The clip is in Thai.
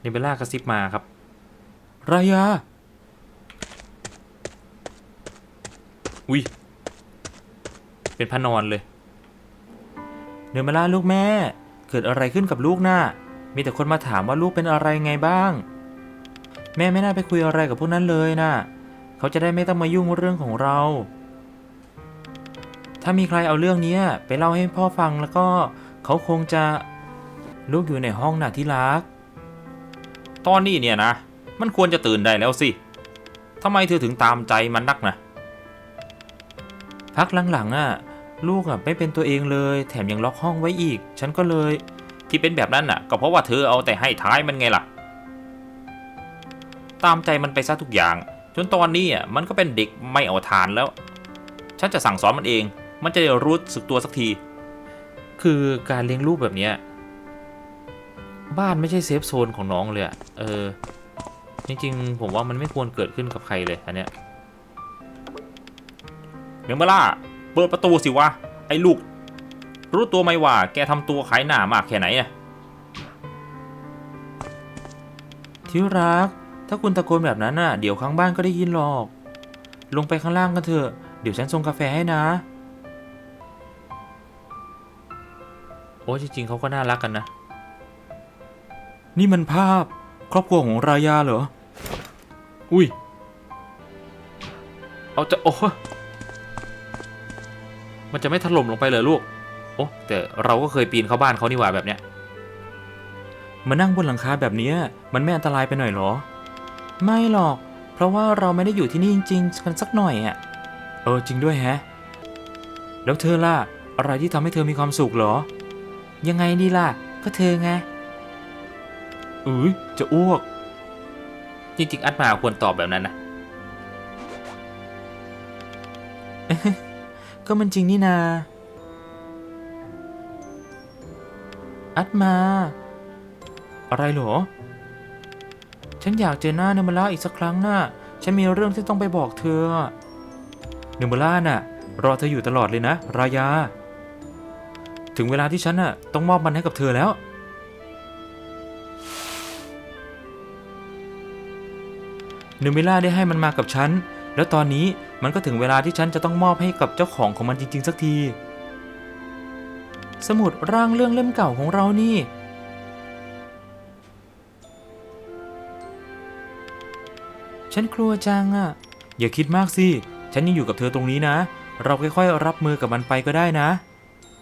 เนเบล่ากระซิบมาครับรายาอุ้ยเป็นพระนอนเลย เนเบล่าลูกแม่ เกิดอะไรขึ้นกับลูกน่ะมีแต่คนมาถามว่าลูกเป็นอะไรไงบ้าง แม่ไม่น่าไปคุยอะไรกับพวกนั้นเลยน่ะเขาจะได้ไม่ต้องมายุ่งเรื่องของเรา ถ้ามีใครเอาเรื่องนี้ไปเล่าให้พ่อฟังแล้วก็เขาคงจะลูกอยู่ในห้องน่ะที่รัก ตอนนี้เนี่ยนะ มันควรจะตื่นได้แล้วสิทำไมเธอถึงตามใจมันนักนะพักหลังๆอะลูกอะไม่เป็นตัวเองเลย แถมยังล็อกห้องไว้อีก ฉันก็เลย ที่เป็นแบบนั้นน่ะ ก็เพราะว่าเธอเอาแต่ให้ท้ายมันไงล่ะ ตามใจมันไปซะทุกอย่าง จนตอนนี้อะมันก็เป็นเด็กไม่เอาทานแล้ว ฉันจะสั่งสอนมันเอง มันจะได้รู้สึกตัวสักที คือการเลี้ยงลูกแบบเนี้ย บ้านไม่ใช่เซฟโซนของน้องเลยอะเออ จริงๆ ผมว่ามันไม่ควรเกิดขึ้นกับใครเลยอันเนี้ยเมงเบล่า เปิดประตูสิวะ ไอ้ลูก รู้ตัวไหมว่า แกทำตัวขายหน้ามากแค่ไหนอะที่รัก ถ้าคุณตะโกนแบบนั้นน่ะ เดี๋ยวข้างบ้านก็ได้ยินหรอก ลงไปข้างล่างกันเถอะ เดี๋ยวฉันส่งกาแฟให้นะ โอ้จริงๆเขาก็น่ารักกันนะ นี่มันภาพครอบครัวของรายาเหรอ อุ้ย เอาจะโอ้มันจะไม่ถล่มลงไปเลยลูก โอ้แต่เราก็เคยปีนเข้าบ้านเขานี่หว่าแบบเนี้ย มานั่งบนหลังคาแบบนี้มันไม่อันตรายไปหน่อยเหรอ ไม่หรอก เพราะว่าเราไม่ได้อยู่ที่นี่จริงๆกันสักหน่อยอะ เออจริงด้วยแฮะ แล้วเธอล่ะ อะไรที่ทำให้เธอมีความสุขเหรอ ยังไงดีล่ะ ก็เธอไง อุ้ยจะอ้วก จริงๆ อัดมาควรตอบแบบนั้นนะ ก็มันจริงนี่นา อัดมา อะไรเหรอ ฉันอยากเจอหน้าเนมล่าอีกสักครั้งน่ะ ฉันมีเรื่องที่ต้องไปบอกเธอ เนมล่าน่ะ รอเธออยู่ตลอดเลยนะ รายา ถึงเวลาที่ฉันน่ะ ต้องมอบมันให้กับเธอแล้ว นมิล่าได้ให้มันมากับฉัน แล้วตอนนี้มันก็ถึงเวลาที่ฉันจะต้องมอบให้กับเจ้าของของมันจริง ๆ สักที สมุดร่างเรื่องเล่มเก่าของเรานี่ ฉันกลัวจังอะอย่าคิดมากสิ ฉันยังอยู่กับเธอตรงนี้นะ เราค่อยๆรับมือกับมันไปก็ได้นะ